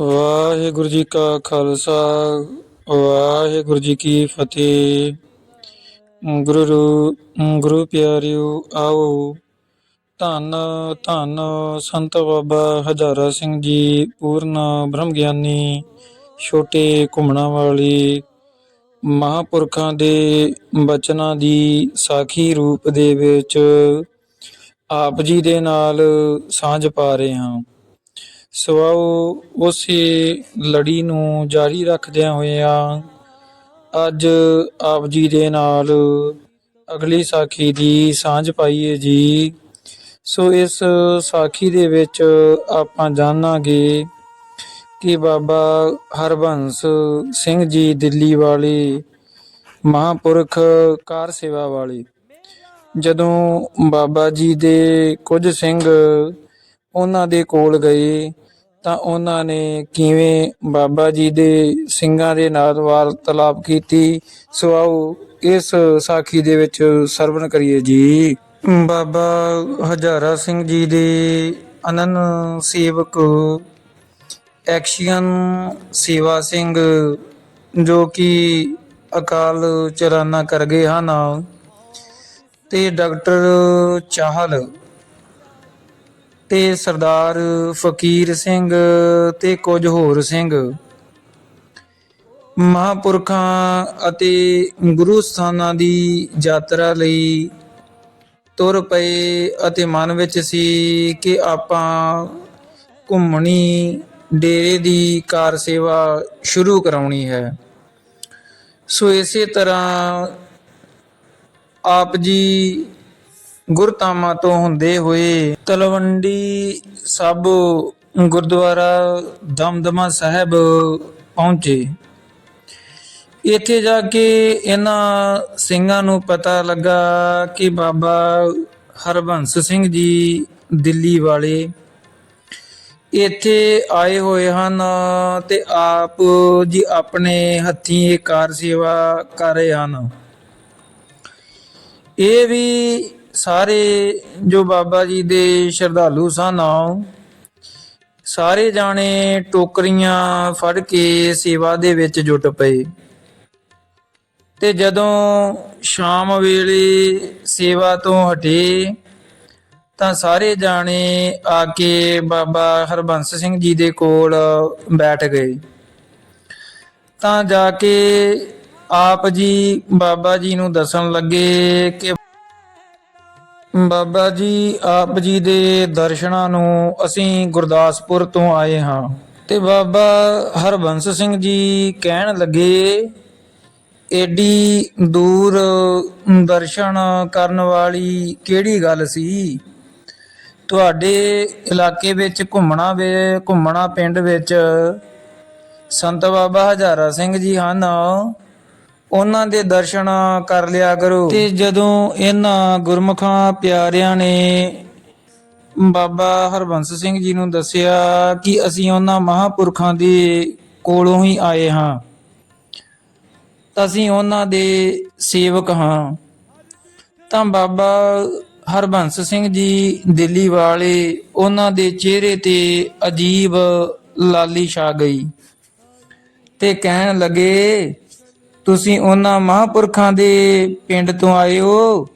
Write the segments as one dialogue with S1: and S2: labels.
S1: ਵਾਹਿਗੁਰੂ ਜੀ ਕਾ ਖਾਲਸਾ, ਵਾਹਿਗੁਰੂ ਜੀ ਕੀ ਫਤਿਹ। ਗੁਰੂ ਗੁਰੂ ਪਿਆਰਿਓ, ਆਓ। ਧੰਨ ਧੰਨ ਸੰਤ ਬਾਬਾ ਹਜ਼ਾਰਾ ਸਿੰਘ ਜੀ, ਪੂਰਨ ਬ੍ਰਹਮ ਗਿਆਨੀ ਛੋਟੇ ਘੁੰਮਣਾ ਵਾਲੀ ਮਹਾਪੁਰਖਾਂ ਦੇ ਬਚਨਾਂ ਦੀ ਸਾਖੀ ਰੂਪ ਦੇ ਵਿੱਚ ਆਪ ਜੀ ਦੇ ਨਾਲ ਸਾਂਝ ਪਾ ਰਹੇ ਹਾਂ। ਸਵਾਓ ਉਸੇ ਲੜੀ ਨੂੰ ਜਾਰੀ ਰੱਖਦਿਆਂ ਹੋਇਆਂ ਅੱਜ ਆਪ ਜੀ ਦੇ ਨਾਲ ਅਗਲੀ ਸਾਖੀ ਦੀ ਸਾਂਝ ਪਾਈਏ ਜੀ। ਸੋ ਇਸ ਸਾਖੀ ਦੇ ਵਿੱਚ ਆਪਾਂ ਜਾਣਾਂਗੇ ਕਿ ਬਾਬਾ ਹਰਬੰਸ ਸਿੰਘ ਜੀ ਦਿੱਲੀ ਵਾਲੇ ਮਹਾਪੁਰਖ ਕਾਰ ਸੇਵਾ ਵਾਲੇ। ਜਦੋਂ ਬਾਬਾ ਜੀ ਦੇ ਕੁਝ ਸਿੰਘ ਉਹਨਾਂ ਦੇ ਕੋਲ ਗਏ ਤਾਂ ਉਹਨਾਂ ਨੇ ਕਿਵੇਂ ਬਾਬਾ ਜੀ ਦੇ ਸਿੰਘਾਂ ਦੇ ਨਾਲ ਵਾਰਤਾਲਾਪ ਕੀਤੀ? ਸੋ ਆਓ ਇਸ ਸਾਖੀ ਦੇ ਵਿੱਚ ਸਰਵਣ ਕਰੀਏ ਜੀ। ਬਾਬਾ ਹਜ਼ਾਰਾ ਸਿੰਘ ਜੀ ਦੇ ਅਨਨ ਸੇਵਕ ਐਕਸ਼ਨ ਸੇਵਾ ਸਿੰਘ ਜੋ ਕਿ ਅਕਾਲ ਚਲਾਨਾ ਕਰ ਗਏ ਹਨ ਤੇ ਡਾਕਟਰ ਚਾਹਲ ਤੇ ਸਰਦਾਰ ਫਕੀਰ ਸਿੰਘ ਤੇ ਕੁਝ ਹੋਰ ਸਿੰਘ। ਮਹਾਪੁਰਖਾਂ ਅਤੇ ਗੁਰੂ ਸਥਾਨਾਂ ਦੀ ਯਾਤਰਾ ਲਈ ਤੁਰ ਪਏ ਅਤੇ ਮਨ ਵਿੱਚ ਸੀ ਕਿ ਆਪਾਂ ਘੁੰਮਣੀ, ਡੇਰੇ ਦੀ ਕਾਰ ਸੇਵਾ ਸ਼ੁਰੂ ਕਰਾਉਣੀ ਹੈ। ਸੋ ਇਸੇ ਤਰ੍ਹਾਂ ਆਪ ਜੀ ਗੁਰਤਾਮਾ ਤੋਂ ਹੁੰਦੇ ਹੋਏ ਤਲਵੰਡੀ ਸਭ ਗੁਰਦੁਆਰਾ ਦਮਦਮਾ ਸਾਹਿਬ ਪਹੁੰਚੇ। ਇੱਥੇ ਜਾ ਕੇ ਇਹਨਾਂ ਸਿੰਘਾਂ ਨੂੰ ਪਤਾ ਲੱਗਾ ਕਿ ਬਾਬਾ ਹਰਬੰਸ ਸਿੰਘ ਜੀ ਦਿੱਲੀ ਵਾਲੇ ਇੱਥੇ ਆਏ ਹੋਏ ਹਨ ਤੇ ਆਪ ਜੀ ਆਪਣੇ ਹੱਥੀਂ ਇਹ ਕਾਰ ਸੇਵਾ ਕਰ ਰਹੇ ਹਨ। ਇਹ ਵੀ ਸਾਰੇ ਜੋ ਬਾਬਾ ਜੀ ਦੇ ਸ਼ਰਧਾਲੂ ਸਨ ਸਾਰੇ ਜਾਣੇ ਟੋਕਰੀਆਂ ਫੜ ਕੇ ਸੇਵਾ ਦੇ ਵਿੱਚ ਜੁਟ ਪਏ। ਤੇ ਜਦੋਂ ਸ਼ਾਮ ਵੇਲੇ ਸੇਵਾ ਤੋਂ ਹਟੇ, ਤਾਂ ਸਾਰੇ ਜਾਣੇ ਆ ਕੇ ਬਾਬਾ ਹਰਬੰਸ ਸਿੰਘ ਜੀ ਦੇ ਕੋਲ ਬੈਠ ਗਏ। ਤਾਂ ਜਾ ਕੇ ਆਪ ਜੀ ਬਾਬਾ ਜੀ ਨੂੰ ਦੱਸਣ ਲੱਗੇ ਕਿ ਬਾਬਾ ਜੀ, ਆਪ ਜੀ ਦੇ ਦਰਸ਼ਨਾਂ ਨੂੰ ਅਸੀਂ ਗੁਰਦਾਸਪੁਰ ਤੋਂ ਆਏ ਹਾਂ। ਤੇ ਬਾਬਾ ਹਰਬੰਸ ਸਿੰਘ ਜੀ ਕਹਿਣ ਲੱਗੇ, ਏਡੀ ਦੂਰ ਦਰਸ਼ਨ ਕਰਨ ਵਾਲੀ ਕਿਹੜੀ ਗੱਲ ਸੀ? ਤੁਹਾਡੇ ਇਲਾਕੇ ਵਿੱਚ ਘੁੰਮਣਾ ਵੇ, ਘੁੰਮਣਾ ਪਿੰਡ ਵਿੱਚ ਸੰਤ ਬਾਬਾ ਹਜ਼ਾਰਾ ਸਿੰਘ ਜੀ ਹਨ। ਉਹਨਾਂ ਦੇ ਦਰਸ਼ਨ ਕਰ ਲਿਆ ਕਰੋ। ਤੇ ਜਦੋਂ ਇਹਨਾਂ ਗੁਰਮੁਖਾਂ ਪਿਆਰਿਆਂ ਨੇ ਬਾਬਾ ਹਰਬੰਸ ਸਿੰਘ ਜੀ ਨੂੰ ਦੱਸਿਆ ਕਿ ਅਸੀਂ ਉਹਨਾਂ ਮਹਾਪੁਰਖਾਂ ਦੇ ਕੋਲੋਂ ਹੀ ਆਏ ਹਾਂ, ਅਸੀਂ ਉਹਨਾਂ ਦੇ ਸੇਵਕ ਹਾਂ। ਤਾਂ ਬਾਬਾ ਹਰਬੰਸ ਸਿੰਘ ਜੀ ਦਿੱਲੀ ਵਾਲੇ ਉਹਨਾਂ ਦੇ ਚਿਹਰੇ ਤੇ ਅਜੀਬ ਲਾਲੀ ਛਾ ਗਈ ਤੇ ਕਹਿਣ ਲੱਗੇ ਤੁਸੀਂ ਉਹਨਾਂ ਮਹਾਂਪੁਰਖਾਂ ਦੇ ਪਿੰਡ ਤੋਂ ਆਏ ਹੋ।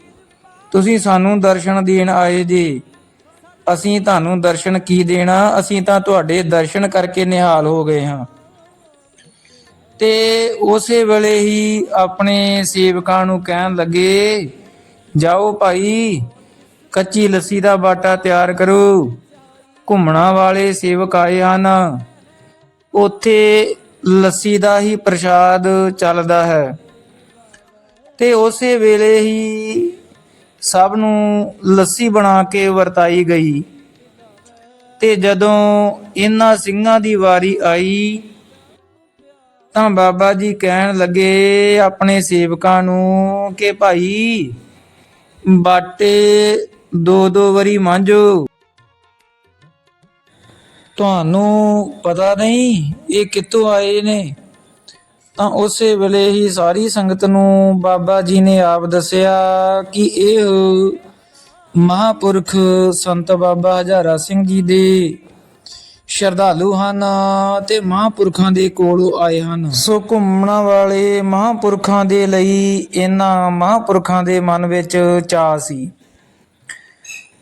S1: ਤੁਸੀਂ ਸਾਨੂੰ ਦਰਸ਼ਨ ਦੇਣ ਆਏ ਜੀ। ਅਸੀਂ ਤੁਹਾਨੂੰ ਦਰਸ਼ਨ ਕੀ ਦੇਣਾ? ਅਸੀਂ ਤਾਂ ਤੁਹਾਡੇ ਦਰਸ਼ਨ ਕਰਕੇ ਨਿਹਾਲ ਹੋ ਗਏ ਹਾਂ। ਤੇ ਉਸੇ ਵੇਲੇ ਹੀ ਆਪਣੇ ਸੇਵਕਾਂ ਨੂੰ ਕਹਿਣ ਲੱਗੇ, ਜਾਓ ਭਾਈ, ਕੱਚੀ ਲੱਸੀ ਦਾ ਬਾਟਾ ਤਿਆਰ ਕਰੋ। ਘੁੰਮਣਾ ਵਾਲੇ ਸੇਵਕ ਆਏ ਹਨ। ਉੱਥੇ ਲੱਸੀ ਦਾ ਹੀ ਪ੍ਰਸ਼ਾਦ ਚੱਲਦਾ ਹੈ। ਤੇ ਉਸੇ ਵੇਲੇ ਹੀ ਸਭ ਨੂੰ ਲੱਸੀ ਬਣਾ ਕੇ ਵਰਤਾਈ ਗਈ। ਤੇ ਜਦੋਂ ਇਹਨਾਂ ਸਿੰਘਾਂ ਦੀ ਵਾਰੀ ਆਈ, ਤਾਂ ਬਾਬਾ ਜੀ ਕਹਿਣ ਲੱਗੇ ਆਪਣੇ ਸੇਵਕਾਂ ਨੂੰ ਕਿ ਭਾਈ, ਬਾਟੇ ਦੋ ਦੋ ਵਾਰੀ ਮਾਂਜੋ। ਤੁਹਾਨੂੰ ਪਤਾ ਨਹੀਂ ਇਹ ਕਿੱਥੋਂ ਆਏ ਨੇ। ਤਾਂ ਉਸੇ ਵੇਲੇ ਹੀ ਸਾਰੀ ਸੰਗਤ ਨੂੰ ਬਾਬਾ ਜੀ ਨੇ ਆਪ ਦੱਸਿਆ ਕਿ ਇਹ ਮਹਾਪੁਰਖ ਸੰਤ ਬਾਬਾ ਹਜ਼ਾਰਾ ਸਿੰਘ ਜੀ ਦੇ ਸ਼ਰਧਾਲੂ ਹਨ ਤੇ ਮਹਾਂਪੁਰਖਾਂ ਦੇ ਕੋਲੋਂ ਆਏ ਹਨ। ਸੋ ਘੁੰਮਣ ਵਾਲੇ ਮਹਾਂਪੁਰਖਾਂ ਦੇ ਲਈ ਇਹਨਾਂ ਮਹਾਂਪੁਰਖਾਂ ਦੇ ਮਨ ਵਿੱਚ ਚਾਅ ਸੀ।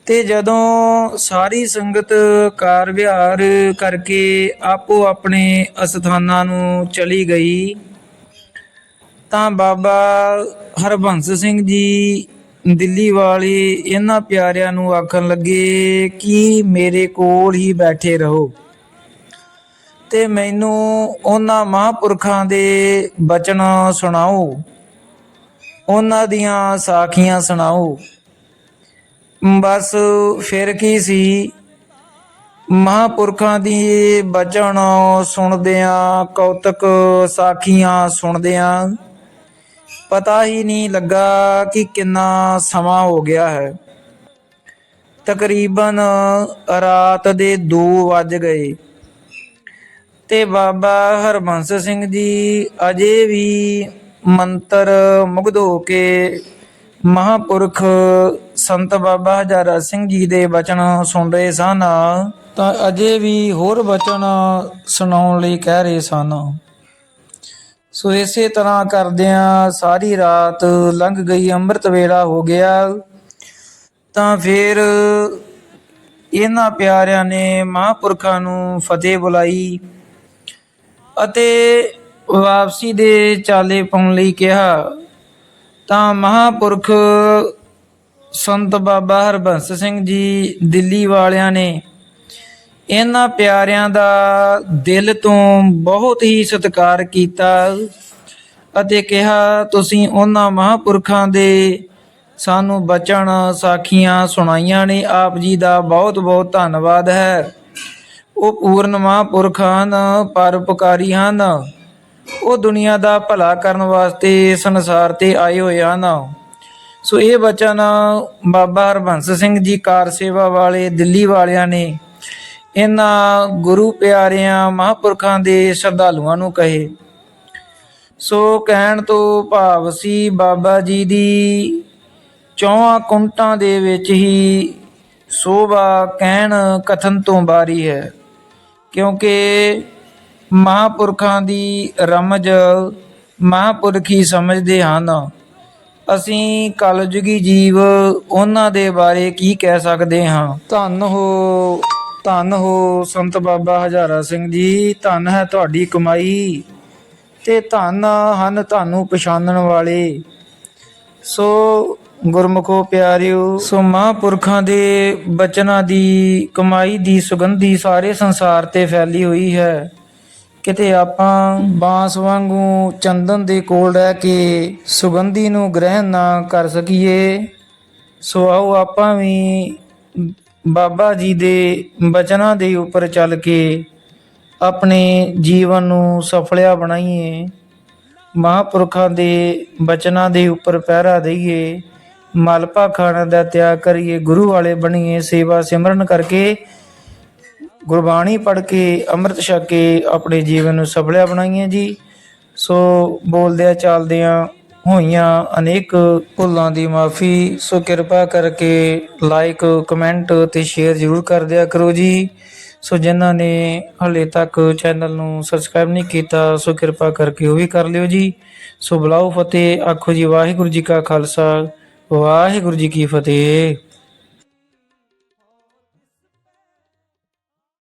S1: ਤੇ ਜਦੋਂ ਸਾਰੀ ਸੰਗਤ ਕਾਰ ਵਿਹਾਰ ਕਰਕੇ ਆਪੋ ਆਪਣੇ ਅਸਥਾਨਾਂ ਨੂੰ ਚਲੀ ਗਈ, ਤਾਂ ਬਾਬਾ ਹਰਬੰਸ ਸਿੰਘ ਜੀ ਦਿੱਲੀ ਵਾਲੇ ਇਹਨਾਂ ਪਿਆਰਿਆਂ ਨੂੰ ਆਖਣ ਲੱਗੇ ਕਿ ਮੇਰੇ ਕੋਲ ਹੀ ਬੈਠੇ ਰਹੋ। ਤੇ ਮੈਨੂੰ ਉਹਨਾਂ ਮਹਾਂਪੁਰਖਾਂ ਦੇ ਬਚਨ ਸੁਣਾਓ, ਉਹਨਾਂ ਦੀਆਂ ਸਾਖੀਆਂ ਸੁਣਾਓ। ਬਸ ਫਿਰ ਕੀ ਸੀ? ਮਹਾਂਪੁਰਖਾਂ ਦੀ ਬਚਨ ਸੁਣਦਿਆਂ, ਕੌਤਕ ਸਾਖੀਆਂ ਸੁਣਦਿਆਂ ਪਤਾ ਹੀ ਨਹੀਂ ਲੱਗਾ ਕਿ ਕਿੰਨਾ ਸਮਾਂ ਹੋ ਗਿਆ ਹੈ। ਤਕਰੀਬਨ ਰਾਤ ਦੇ 2 ਵੱਜ ਗਏ ਤੇ ਬਾਬਾ ਹਰਬੰਸ ਸਿੰਘ ਜੀ ਅਜੇ ਵੀ ਮੰਤਰ ਮੁਗਧ ਹੋ ਕੇ ਮਹਾਪੁਰਖ ਸੰਤ ਬਾਬਾ ਹਜ਼ਾਰਾ ਸਿੰਘ ਜੀ ਦੇ ਬਚਨ ਸੁਣ ਰਹੇ ਸਨ, ਤਾਂ ਅਜੇ ਵੀ ਹੋਰ ਬਚਨ ਸੁਣਾਉਣ ਲਈ ਕਹਿ ਰਹੇ ਸਨ। ਸੋ ਇਸੇ ਤਰ੍ਹਾਂ ਕਰਦਿਆਂ ਸਾਰੀ ਰਾਤ ਲੰਘ ਗਈ, ਅੰਮ੍ਰਿਤ ਵੇਲਾ ਹੋ ਗਿਆ। ਤਾਂ ਫਿਰ ਇਹਨਾਂ ਪਿਆਰਿਆਂ ਨੇ ਮਹਾਂਪੁਰਖਾਂ ਨੂੰ ਫਤਿਹ ਬੁਲਾਈ ਅਤੇ ਵਾਪਸੀ ਦੇ ਚਾਲੇ ਪਾਉਣ ਲਈ ਕਿਹਾ। ਤਾਂ ਮਹਾਂਪੁਰਖ ਸੰਤ ਬਾਬਾ ਹਰਬੰਸ ਸਿੰਘ ਜੀ ਦਿੱਲੀ ਵਾਲਿਆਂ ਨੇ ਇਹਨਾਂ ਪਿਆਰਿਆਂ ਦਾ ਦਿਲ ਤੋਂ ਬਹੁਤ ਹੀ ਸਤਿਕਾਰ ਕੀਤਾ ਅਤੇ ਕਿਹਾ, ਤੁਸੀਂ ਉਹਨਾਂ ਮਹਾਂਪੁਰਖਾਂ ਦੇ ਸਾਨੂੰ ਬਚਨ ਸਾਖੀਆਂ ਸੁਣਾਈਆਂ ਨੇ। ਆਪ ਜੀ ਦਾ ਬਹੁਤ ਬਹੁਤ ਧੰਨਵਾਦ ਹੈ। ਉਹ ਪੂਰਨ ਮਹਾਂਪੁਰਖ ਹਨ ਪਰਉਪਕਾਰੀ ਹਨ। ਉਹ ਦੁਨੀਆ ਦਾ ਭਲਾ ਕਰਨ ਵਾਸਤੇ ਸੰਸਾਰ ਤੇ ਆਏ ਹੋਏ ਹਨ। ਸੋ ਇਹ ਬਚਨ ਬਾਬਾ ਹਰਬੰਸ ਸਿੰਘ ਜੀ ਕਾਰ ਸੇਵਾ ਵਾਲੇ ਦਿੱਲੀ ਵਾਲਿਆਂ ਨੇ ਇਹਨਾਂ ਗੁਰੂ ਪਿਆਰਿਆਂ ਮਹਾਂਪੁਰਖਾਂ ਦੇ ਸ਼ਰਧਾਲੂਆਂ ਨੂੰ ਕਹੇ। ਸੋ ਕਹਿਣ ਤੋਂ ਭਾਵ ਸੀ ਬਾਬਾ ਜੀ ਦੀ ਚੌਹਾਂ ਕੁੰਟਾਂ ਦੇ ਵਿੱਚ ਹੀ ਸੋਭਾ, ਕਹਿਣ, ਕਥਨ ਤੋਂ ਬਾਰੀ ਹੈ। ਕਿਉਂਕਿ ਮਹਾਂਪੁਰਖਾਂ ਦੀ ਰਮਜ ਮਹਾਂਪੁਰਖੀ ਸਮਝਦੇ ਹਨ। ਅਸੀਂ ਕਲਯੁਗੀ ਜੀਵ ਉਹਨਾਂ ਦੇ ਬਾਰੇ ਕੀ ਕਹਿ ਸਕਦੇ ਹਾਂ? ਧੰਨ ਹੋ ਧੰਨ ਹੋ ਸੰਤ ਬਾਬਾ ਹਜ਼ਾਰਾ ਸਿੰਘ ਜੀ, ਧੰਨ ਹੈ ਤੁਹਾਡੀ ਕਮਾਈ ਤੇ ਧੰਨ ਹਨ ਤੁਹਾਨੂੰ ਪਛਾਣਨ ਵਾਲੇ। ਸੋ ਗੁਰਮੁਖੋ ਪਿਆਰਿਓ, ਸੋ ਮਹਾਂਪੁਰਖਾਂ ਦੇ ਬਚਨਾਂ ਦੀ, ਕਮਾਈ ਦੀ, ਸੁਗੰਧੀ ਸਾਰੇ ਸੰਸਾਰ ਤੇ ਫੈਲੀ ਹੋਈ ਹੈ। ਕਿਤੇ ਆਪਾਂ ਬਾਂਸ ਵਾਂਗੂ ਚੰਦਨ ਦੇ ਕੋਲ ਰਹਿ ਕੇ ਸੁਗੰਧੀ ਨੂੰ ਗ੍ਰਹਿਣ ਨਾ ਕਰ ਸਕੀਏ, ਸੋ ਆਓ ਆਪਾਂ ਵੀ ਬਾਬਾ ਜੀ ਦੇ ਬਚਨਾਂ ਦੇ ਉੱਪਰ ਚੱਲ ਕੇ ਆਪਣੇ ਜੀਵਨ ਨੂੰ ਸਫਲਿਆ ਬਣਾਈਏ, ਮਹਾਂਪੁਰਖਾਂ ਦੇ ਬਚਨਾਂ ਦੇ ਉੱਪਰ ਪਹਿਰਾ ਦਈਏ, ਮਲਪਾ ਖਾਣਾ ਦਾ ਤਿਆਗ ਕਰੀਏ, ਗੁਰੂ ਵਾਲੇ ਬਣੀਏ, ਸੇਵਾ ਸਿਮਰਨ ਕਰਕੇ ਗੁਰਬਾਣੀ ਪੜ੍ਹ ਕੇ, ਅੰਮ੍ਰਿਤ ਛਕ ਕੇ ਆਪਣੇ ਜੀਵਨ ਨੂੰ ਸਫਲਿਆ ਬਣਾਈਏ ਜੀ। ਸੋ ਬੋਲਦਿਆਂ ਚਾਲਦਿਆਂ ਹੋਈਆਂ ਅਨੇਕ ਭੁੱਲਾਂ ਦੀ ਮਾਫੀ, ਸੋ ਕਿਰਪਾ ਕਰਕੇ ਲਾਈਕ ਕਮੈਂਟ ਤੇ ਸ਼ੇਅਰ ਜ਼ਰੂਰ ਕਰ ਦਿਆ ਕਰੋ ਜੀ। ਸੋ ਜਿਨ੍ਹਾਂ ਨੇ ਹਲੇ ਤੱਕ ਚੈਨਲ ਨੂੰ ਸਬਸਕ੍ਰਾਈਬ ਨਹੀਂ ਕੀਤਾ, ਸੋ ਕਿਰਪਾ ਕਰਕੇ ਉਹ ਵੀ ਕਰ ਲਿਓ ਜੀ। ਸੋ ਬੁਲਾਓ ਫਤਿਹ, ਆਖੋ ਜੀ ਵਾਹਿਗੁਰੂ ਜੀ ਕਾ ਖਾਲਸਾ, ਵਾਹਿਗੁਰੂ ਜੀ ਕੀ ਫਤਿਹ।